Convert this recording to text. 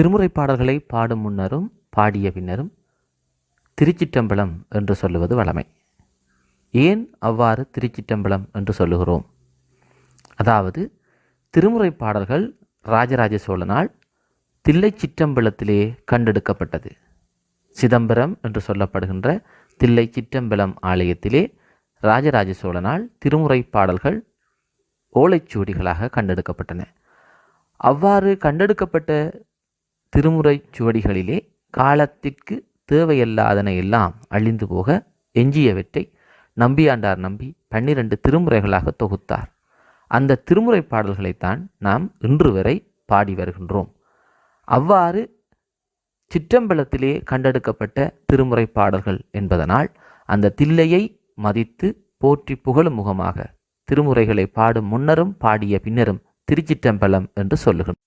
திருமுறை பாடல்களை பாடும் முன்னரும் பாடிய பின்னரும் திருச்சிற்றம்பலம் என்று சொல்லுவது வழமை. ஏன் அவ்வாறு திருச்சிட்டம்பலம் என்று சொல்லுகிறோம்? அதாவது திருமுறை பாடல்கள் ராஜராஜ சோழனால் தில்லை சிற்றம்பலத்திலே கண்டெடுக்கப்பட்டது. சிதம்பரம் என்று சொல்லப்படுகின்ற தில்லை சிற்றம்பலம் ஆலயத்திலே ராஜராஜ சோழனால் திருமுறை பாடல்கள் ஓலைச்சுவடிகளாக கண்டெடுக்கப்பட்டன. அவ்வாறு கண்டெடுக்கப்பட்ட திருமுறை சுவடிகளிலே காலத்திற்கு தேவையல்லாதன எல்லாம் அழிந்து போக எஞ்சியவற்றை நம்பியாண்டார் நம்பி பன்னிரண்டு திருமுறைகளாக தொகுத்தார். அந்த திருமுறை பாடல்களைத்தான் நாம் இன்று வரை பாடி வருகின்றோம். அவ்வாறு சிற்றம்பலத்திலே கண்டெடுக்கப்பட்ட திருமுறை பாடல்கள் என்பதனால் அந்த தில்லையை மதித்து போற்றி புகழும் முகமாக திருமுறைகளை பாடும் முன்னரும் பாடிய பின்னரும் திருச்சிற்றம்பலம் என்று சொல்லுகிறோம்